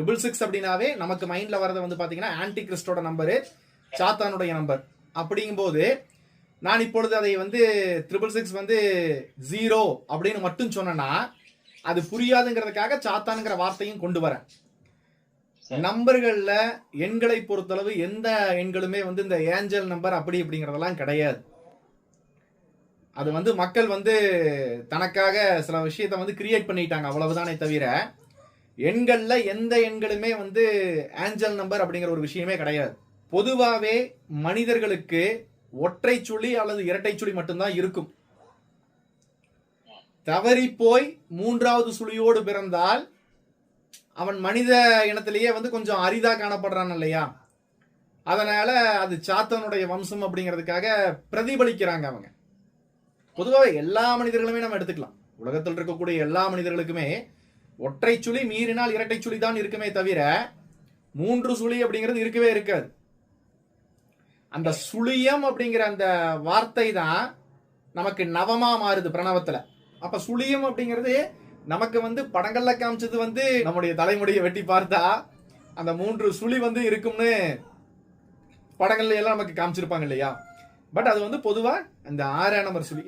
Triple six அப்படின்னாவே நமக்கு மைண்ட்ல வரது வந்து பாத்தீங்கன்னா ஆன்டி கிறிஸ்டோட நம்பரு சாத்தானுடைய நம்பர் அப்படிங்கும்போது நான் இப்பொழுது அதை வந்து ட்ரிபிள் சிக்ஸ் வந்து ஜீரோ அப்படின்னு மட்டும் சொன்னேன்னா அது புரியாதுங்கிறதுக்காக சாத்தானுங்கிற வார்த்தையும் கொண்டு வரேன். நம்பர்கள்ல எண்களை பொறுத்தளவு எந்த எண்களுமே வந்து இந்த ஏஞ்சல் நம்பர் அப்படி அப்படிங்கறதெல்லாம் கிடையாது. அது வந்து மக்கள் வந்து தனக்காக சில விஷயத்தை வந்து கிரியேட் பண்ணிட்டாங்க அவ்வளவுதானே தவிர எண்களில் எந்த எண்களுமே வந்து ஆஞ்சல் நம்பர் அப்படிங்கிற ஒரு விஷயமே கிடையாது. பொதுவாகவே மனிதர்களுக்கு ஒற்றை சுழி அல்லது இரட்டை சுழி மட்டும்தான் இருக்கும். தவறி போய் மூன்றாவது சுழியோடு பிறந்தால் அவன் மனித இனத்திலேயே வந்து கொஞ்சம் அரிதா காணப்படுறான் இல்லையா? அதனால அது சாத்தனுடைய வம்சம் அப்படிங்கிறதுக்காக பிரதிபலிக்கிறாங்க அவங்க. பொதுவாக எல்லா மனிதர்களுமே நம்ம எடுத்துக்கலாம். உலகத்தில் இருக்கக்கூடிய எல்லா மனிதர்களுக்குமே ஒற்றை சுழி மீறினால் இரட்டை சுழி தான் இருக்குமே தவிர மூன்று சுழி அப்படிங்கிறது இருக்கவே இருக்காது. அந்த சுழியம் அப்படிங்கிற அந்த வார்த்தை தான் நமக்கு நவமா மாறுது பிரணவத்துல. அப்ப சுழியம் அப்படிங்கிறது நமக்கு வந்து படங்கள்ல காமிச்சது வந்து நம்முடைய தலைமுடியை வெட்டி பார்த்தா அந்த மூன்று சுழி வந்து இருக்கும்னு படங்கள்ல எல்லாம் நமக்கு காமிச்சிருப்பாங்க இல்லையா? பட் அது வந்து பொதுவா அந்த ஆறாம் நம்பர் சுழி.